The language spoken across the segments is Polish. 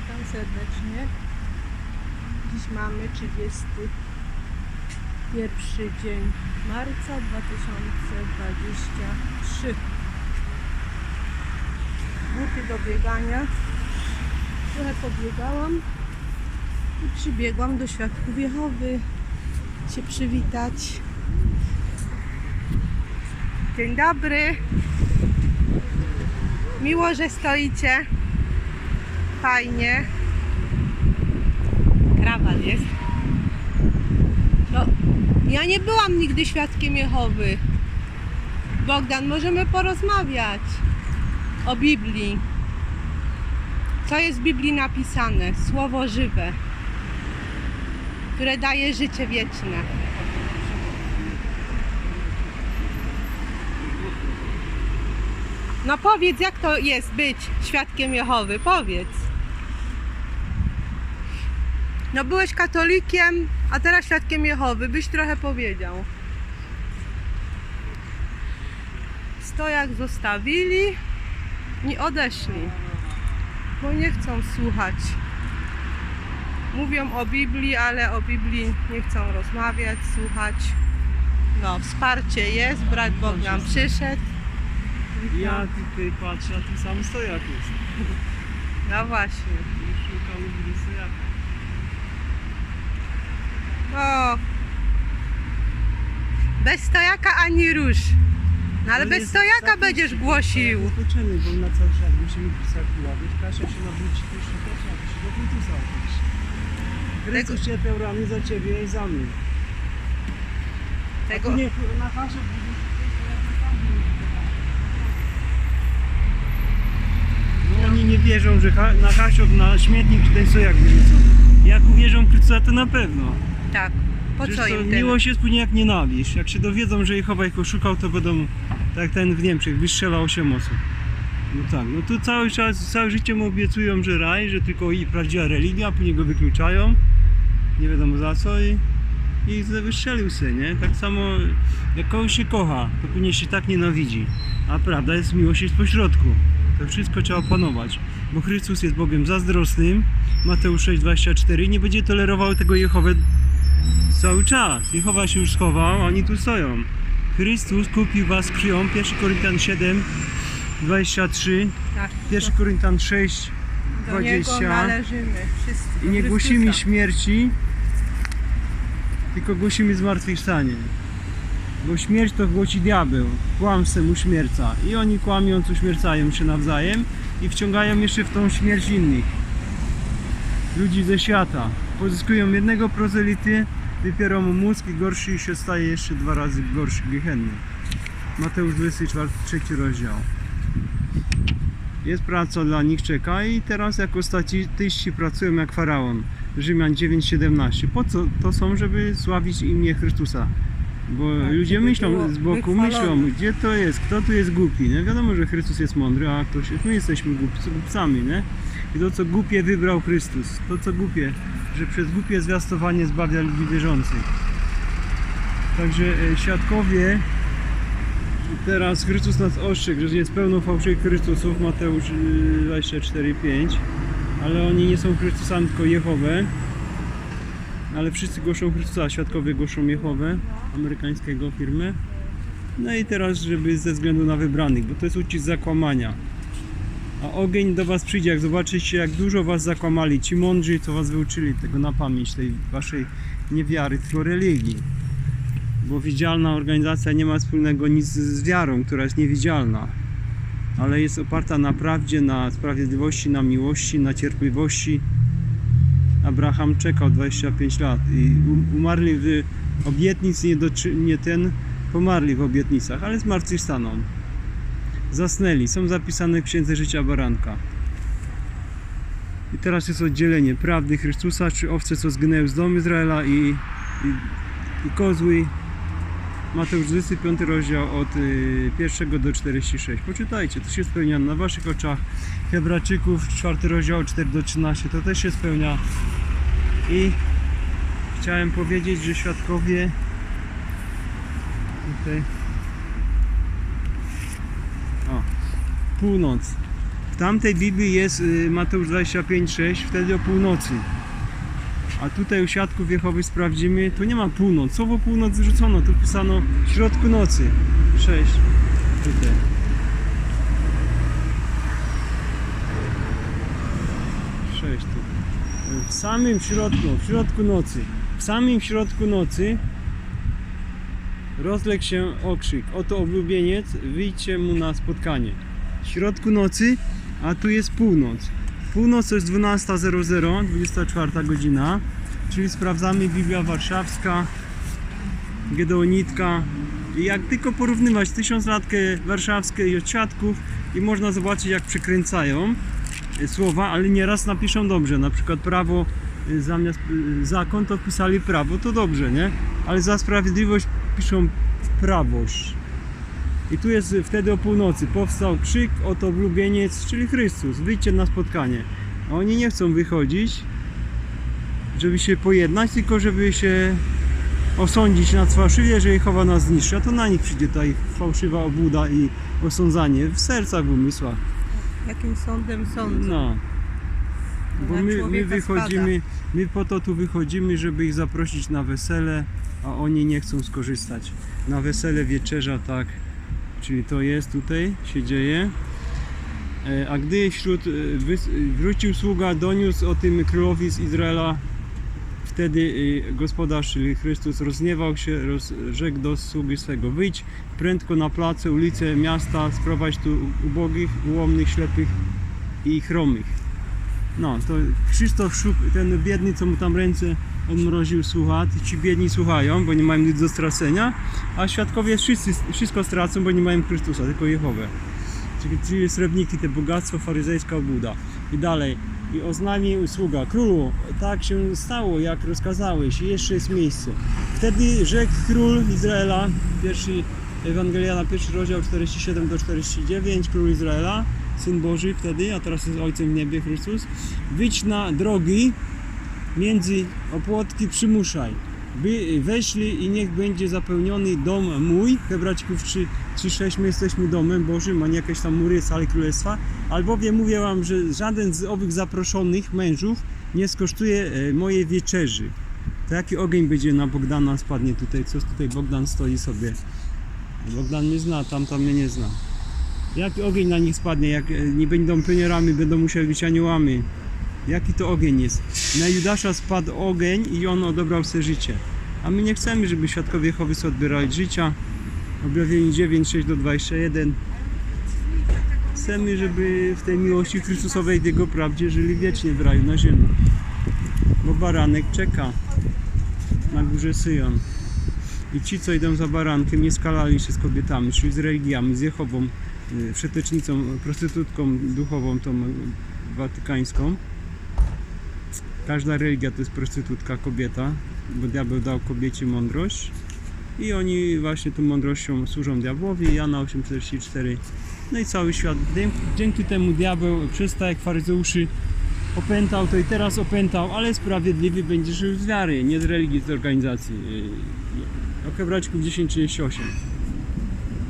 Witam serdecznie. Dziś mamy 31 dzień marca 2023. Buty do biegania. Trochę pobiegałam i przybiegłam do świadków Jehowy się przywitać. Dzień dobry. Miło, że stoicie. Fajnie. Krawal jest. No, ja nie byłam nigdy świadkiem Jehowy. Bogdan, możemy porozmawiać o Biblii. Co jest w Biblii napisane? Słowo żywe, które daje życie wieczne. No powiedz, jak to jest być świadkiem Jehowy? Powiedz. No byłeś katolikiem, a teraz świadkiem Jehowy. Byś trochę powiedział. Stojak zostawili i odeszli, bo nie chcą słuchać. Mówią o Biblii, ale o Biblii nie chcą rozmawiać, słuchać. No, wsparcie jest, brat Bogdan przyszedł. Ja tutaj patrzę, a tu sam stojak jest. No właśnie. Szukam gry stojaka. O. Bez stojaka ani róż. No ale To bez stojaka będziesz głosił. ale Wypoczemy, bo na cały świat musimy pisać ładować. Kasia się nawróci, to jeszcze też się do Chrystusa odnieść. Chrystus cierpiał rany za ciebie i za mnie. Tego, nie, na Kaszę no oni nie wierzą, że ha- na Hasiok, na śmietnik ten sojak wyrzucą. Jak uwierzą Chrystusa, to na pewno. tak. Po Przecież co to im ten? miłość jest później jak nienawiść. Jak się dowiedzą, że Jehowa ich oszukał, to będą tak jak ten w Niemczech, wystrzelał 8 osób. No tak, no tu cały czas, całe życie mu obiecują, że raj, że tylko i prawdziwa religia, później go wykluczają. Nie wiadomo za co i, i wystrzelił się, nie? Tak samo jak kogoś się kocha, to później się tak nienawidzi. A prawda jest miłość jest pośrodku. To wszystko trzeba opanować. Bo Chrystus jest Bogiem zazdrosnym, Mateusz 6,24 nie będzie tolerował tego Jehowy cały czas. Jehowa się już schował, a oni tu stoją. Chrystus kupił was krwią, 1 Koryntian 7, 23, Tak, 1 Koryntian 6, do, do niego 20. należymy wszyscy. I nie Chrystusa. głosimy śmierci, tylko głosimy zmartwychwstanie. Bo śmierć to głosi diabeł, kłamstwem uśmierca. I oni kłamiąc uśmiercają się nawzajem i wciągają jeszcze w tą śmierć innych. Ludzi ze świata. Pozyskują jednego prozelity, wypierą mu mózg i gorszy się staje jeszcze dwa razy gorszy, gehenny. Mateusz 24, trzeci rozdział. Jest praca dla nich, czeka i teraz jako statyści pracują jak faraon. Rzymian 9:17. Po co to są, żeby sławić imię Chrystusa? Bo Tak, ludzie myślą z boku, wychwalone. myślą, gdzie to jest, kto tu jest głupi, nie? Wiadomo, że Chrystus jest mądry, a ktoś, my jesteśmy głupcami, nie? I to, co głupie wybrał Chrystus, to, co głupie, że przez głupie zwiastowanie zbawia ludzi wierzących. Także e, świadkowie Teraz Chrystus nas ostrzegł, że jest pełno fałszywych Chrystusów, Mateusz y, 24,5 ale oni nie są Chrystusami, tylko Jehowę ale wszyscy głoszą Chrystusa, świadkowie głoszą Jehowę, amerykańskiego firmy. No i teraz, żeby ze względu na wybranych, bo to jest ucisk zakłamania. A ogień do was przyjdzie, jak zobaczycie jak dużo was zakłamali, ci mądrzy, co was wyuczyli tego na pamięć, tej waszej niewiary, tylko religii. Bo widzialna organizacja nie ma wspólnego nic z wiarą, która jest niewidzialna, ale jest oparta na prawdzie, na sprawiedliwości, na miłości, na cierpliwości. Abraham czekał 25 lat i um- umarli w obietnic, nie, doczy, nie ten, pomarli w obietnicach, ale zmartwychwstaną. Zasnęli, są zapisane w Księdze Życia Baranka. I teraz jest oddzielenie prawdy Chrystusa, czy owce, co zginęły z domu Izraela i, i, i kozły Mateusz 25 rozdział od y, 1 do 46. Poczytajcie, to się spełnia na waszych oczach. Hebrajczyków 4 rozdział od 4 do 13 to też się spełnia. I chciałem powiedzieć, że świadkowie tutaj o, północ tamtej Biblii jest y, Mateusz 25,6, wtedy o północy. A tutaj u świadków Jehowy sprawdzimy, tu nie ma północ. Słowo północ wyrzucono, tu pisano w środku nocy. 6. Tutaj. Sześć tu. W samym środku, w środku nocy, w samym środku nocy rozległ się okrzyk. Oto oblubieniec, wyjdźcie mu na spotkanie. W środku nocy, a tu jest północ. Północ to jest 12.00, 24 godzina, czyli sprawdzamy Biblia Warszawska, Gedeonitka. I jak tylko porównywać tysiąclatkę warszawską i od świadków i można zobaczyć jak przekręcają e, słowa, ale nieraz napiszą dobrze. Na przykład prawo zamiast e, zakon to wpisali prawo, to dobrze, nie? Ale za sprawiedliwość piszą prawość. I tu jest wtedy o północy. Powstał krzyk, oto wlubieniec, czyli Chrystus. Wyjdźcie na spotkanie. A oni nie chcą wychodzić, żeby się pojednać, tylko żeby się osądzić nas fałszywie, jeżeli Jehowa nas zniszczy. A to na nich przyjdzie ta ich fałszywa obłuda i osądzanie w sercach, w umysłach. Jakim sądem sądzą? No. Bo Na my, my wychodzimy, my po to tu wychodzimy, żeby ich zaprosić na wesele, a oni nie chcą skorzystać. Na wesele wieczerza, tak. Czyli to jest tutaj, się dzieje. E, A gdy wśród, e, wrócił sługa, doniósł o tym królowi z Izraela, wtedy e, gospodarz, czyli Chrystus, rozgniewał się, roz, rzekł do sługi swego, wyjdź prędko na place, ulice miasta, sprowadź tu ubogich, ułomnych, ślepych i chromych. No, to Krzysztof ten biedny, co mu tam ręce odmroził, słucha, ci biedni słuchają, bo nie mają nic do stracenia, a świadkowie wszyscy, wszystko stracą, bo nie mają Chrystusa, tylko Jehowę. Czyli, czyli srebrniki, te bogactwo, faryzejska obłuda. I dalej. I oznajmił sługa, królu, tak się stało, jak rozkazałeś, jeszcze jest miejsce. Wtedy rzekł król Izraela, pierwszy Ewangeliana, pierwszy rozdział 47 do 49, król Izraela, Syn Boży wtedy, a teraz jest Ojcem w niebie Chrystus, wyjdź na drogi między opłotki przymuszaj, by weszli i niech będzie zapełniony dom mój, Hebrajczyków 3, 3,6, my jesteśmy domem Bożym, a nie jakieś tam mury sali królestwa, albowiem mówię wam, że żaden z owych zaproszonych mężów nie skosztuje e, mojej wieczerzy. To jaki ogień będzie na Bogdana spadnie tutaj, co tutaj Bogdan stoi sobie. Bogdan mnie zna, tamta mnie nie zna. Jaki ogień na nich spadnie, jak e, nie będą pionierami, będą musieli być aniołami. Jaki to ogień jest? Na Judasza spadł ogień i on odebrał sobie życie. A my nie chcemy, żeby świadkowie Jehowy odbierali życia. Objawienie 9, 6 do 21. Chcemy, żeby w tej miłości Chrystusowej w Jego prawdzie żyli wiecznie w raju na ziemi. Bo baranek czeka na górze Syjon. I ci, co idą za barankiem, nie skalali się z kobietami, czyli z religiami, z Jehową, y, wszetecznicą, prostytutką duchową, tą y, watykańską. Każda religia to jest prostytutka, kobieta, bo diabeł dał kobiecie mądrość. I oni właśnie tą mądrością służą diabłowi. Jana 8,44. No i cały świat. Dzięki, temu diabeł przez tak jak faryzeuszy opętał, to i teraz opętał, ale sprawiedliwy będzie żył z wiary, nie z religii, z organizacji. O Hebrajczyków 10,38.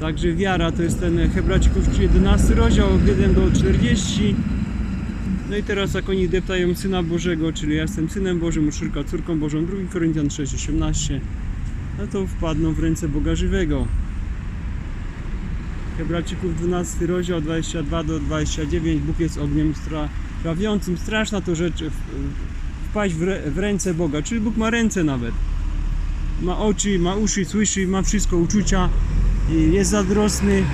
Także wiara to jest ten Hebrajczyków 11 rozdział od 1 do 40. No i teraz jak oni deptają Syna Bożego, czyli ja jestem Synem Bożym, Uszyrka córką Bożą, 2 Koryntian 6,18 no to wpadną w ręce Boga żywego. Hebrajczyków 12 rozdział 22 do 29 Bóg jest ogniem stra- trawiącym. Straszna to rzecz wpaść w, w ręce Boga, czyli Bóg ma ręce nawet. Ma oczy, ma uszy, słyszy, ma wszystko, uczucia, jest zazdrosny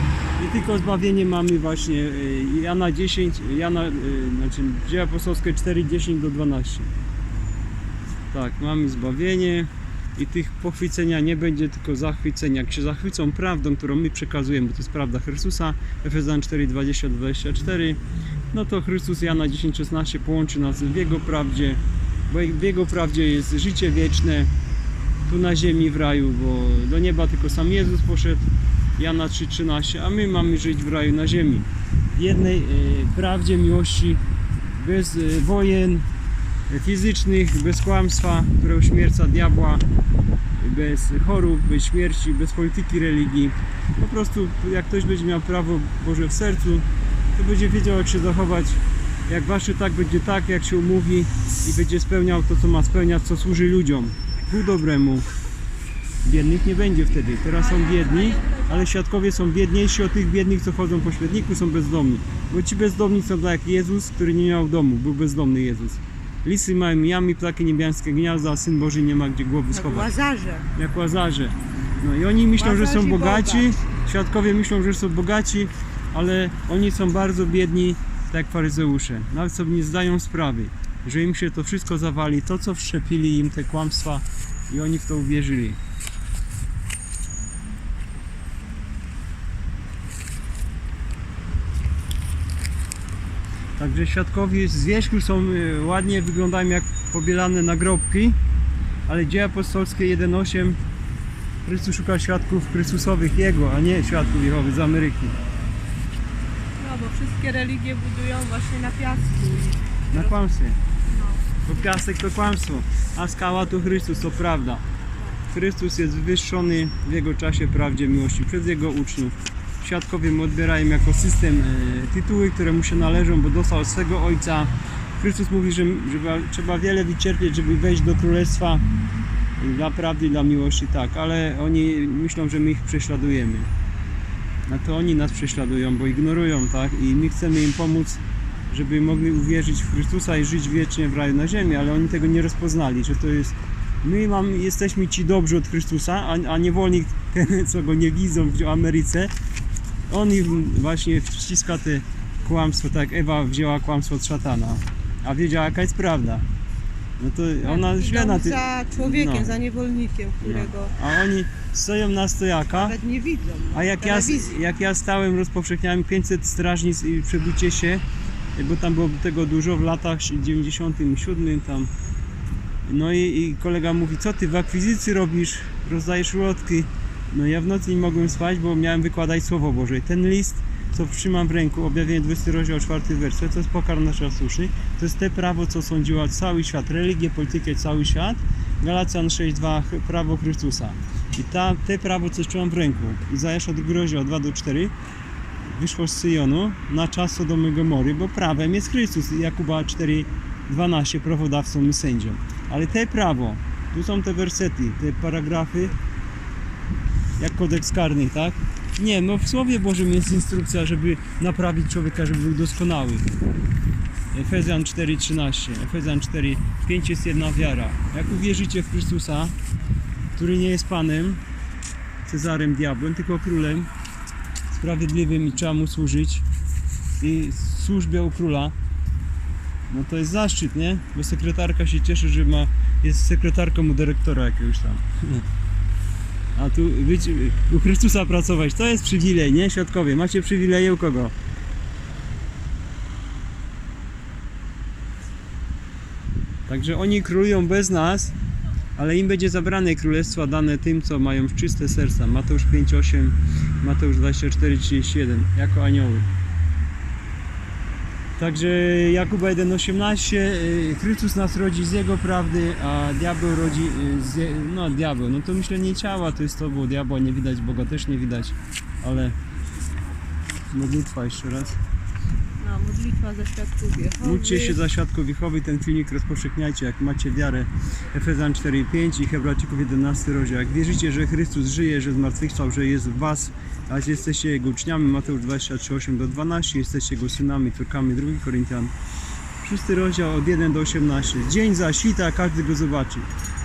i tylko zbawienie mamy właśnie y, Jana 10, Jana, y, znaczy Dzieje Apostolskie 4, 10 do 12. Tak, mamy zbawienie i tych pochwycenia nie będzie, tylko zachwycenia. Jak się zachwycą prawdą, którą my przekazujemy, bo to jest prawda Chrystusa, Efezjan 4, 20 do 24, no to Chrystus Jana 10, 16 połączy nas w Jego prawdzie, bo w Jego prawdzie jest życie wieczne, tu na ziemi w raju, bo do nieba tylko sam Jezus poszedł, Jana 3,13, a my mamy żyć w raju na ziemi. W jednej e, prawdzie miłości, bez e, wojen e, fizycznych, bez kłamstwa, które uśmierca diabła, bez chorób, bez śmierci, bez polityki religii. Po prostu jak ktoś będzie miał prawo Boże w sercu, to będzie wiedział jak się zachować. Jak wasze tak będzie tak, jak się umówi i będzie spełniał to, co ma spełniać, co służy ludziom. Ku dobremu. Biednych nie będzie wtedy. Teraz są biedni, ale świadkowie są biedniejsi od tych biednych, co chodzą po świetniku, są bezdomni. Bo ci bezdomni są tak jak Jezus, który nie miał domu, był bezdomny Jezus. Lisy mają jami, ptaki niebiańskie gniazda, a Syn Boży nie ma gdzie głowy Jak schować Łazarze. jak łazarze. No i oni myślą, że są bogaci, świadkowie myślą, że są bogaci, ale oni są bardzo biedni, tak jak faryzeusze. Nawet sobie nie zdają sprawy, że im się to wszystko zawali, to co wszczepili im te kłamstwa i oni w to uwierzyli. Także świadkowie z wierzchu są y, ładnie, wyglądają jak pobielane nagrobki, ale dzieje apostolskie 1.8 Chrystus szuka świadków Chrystusowych Jego, a nie świadków Jehowy z Ameryki. No bo wszystkie religie budują właśnie na piasku. Na kłamstwie. Bo piasek to kłamstwo, a skała to Chrystus, to prawda. Chrystus jest wywyższony w Jego czasie prawdzie miłości przez Jego uczniów. Świadkowie mu odbierają jako system e, tytuły, które mu się należą, bo dostał od swego Ojca. Chrystus mówi, że, że trzeba wiele wycierpieć, żeby wejść do Królestwa dla prawdy dla miłości, tak, ale oni myślą, że my ich prześladujemy. A to oni nas prześladują, bo ignorują, tak, i my chcemy im pomóc żeby mogli uwierzyć w Chrystusa i żyć wiecznie w raju na ziemi, ale oni tego nie rozpoznali, że to jest my mam, jesteśmy ci dobrzy od Chrystusa, a, a niewolnik ten, co go nie widzą w Ameryce, on im właśnie wciska te kłamstwo, tak Ewa wzięła kłamstwo od szatana, a wiedziała jaka jest prawda. No to ona Tak, źle idą na tym. za człowiekiem, no. za niewolnikiem, którego A oni stoją na stojaka. nawet nie widzą. no, A jak ja, jak ja stałem, rozpowszechniałem 500 strażnic i przebycie się, bo tam było tego dużo w latach 97 tam. No i, i kolega mówi, co ty w akwizycji robisz? Rozdajesz ulotki. No ja w nocy nie mogłem spać, bo miałem wykładać Słowo Boże. Ten list, co trzymam w ręku, objawienie 20 rozdział, 4 werset, to jest pokarm naszej suszy. To jest te prawo, co sądziła cały świat, religię, politykę, cały świat. Galacjan 6.2, ch- prawo Chrystusa. I ta, te prawo, co trzymam w ręku, Izajasza 2 rozdział 2 do 4, wyszło z Syjonu na czas Sodomy Gomory, bo prawem jest Chrystus. Jakuba 4:12 prawodawcą i sędzią. Ale te prawo, tu są te wersety, te paragrafy, jak kodeks karny, tak? Nie, no w Słowie Bożym jest instrukcja, żeby naprawić człowieka, żeby był doskonały. Efezjan 4:13, Efezjan 4:5 jest jedna wiara. Jak uwierzycie w Chrystusa, który nie jest Panem, Cezarem diabłem, tylko królem, sprawiedliwym i trzeba mu służyć i służbie u króla no to jest zaszczyt, nie? Bo sekretarka się cieszy, że ma jest sekretarką u dyrektora jakiegoś tam a tu być, u Chrystusa pracować, to jest przywilej, nie? Świadkowie, macie przywileje u kogo? Także oni królują bez nas, ale im będzie zabrane królestwa dane tym, co mają czyste serca. Mateusz 5:8, Mateusz 24:31 jako anioły. Także Jakuba 1:18 y, Chrystus nas rodzi z jego prawdy, a diabeł rodzi y, z no diabeł, no to myślenie ciała to jest to, bo diabła nie widać, Boga też nie widać, ale modlitwa jeszcze raz. Modlitwa za świadków Jehowy. Módlcie się za świadków Jehowy, ten filmik rozpowszechniajcie, jak macie wiarę. Efezjan 4,5 i Hebrajczyków 11 rozdział. Jak wierzycie, że Chrystus żyje, że zmartwychwstał, że jest w was, a jesteście Jego uczniami, Mateusz 23, 8 do 12, jesteście Jego synami, córkami, 2 Koryntian. 6 rozdział od 1 do 18. Dzień za świta, każdy go zobaczy.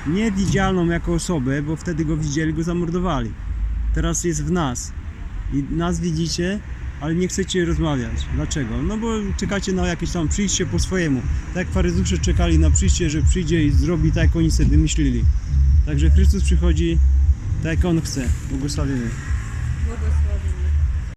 Niewidzialną jako osobę, bo wtedy go widzieli, go zamordowali. Teraz jest w nas. I nas widzicie, ale nie chcecie rozmawiać. Dlaczego? No bo czekacie na jakieś tam przyjście po swojemu. Tak jak faryzusze czekali na przyjście, że przyjdzie i zrobi tak, jak oni sobie wymyślili. Także Chrystus przychodzi tak, jak On chce. Błogosławiony.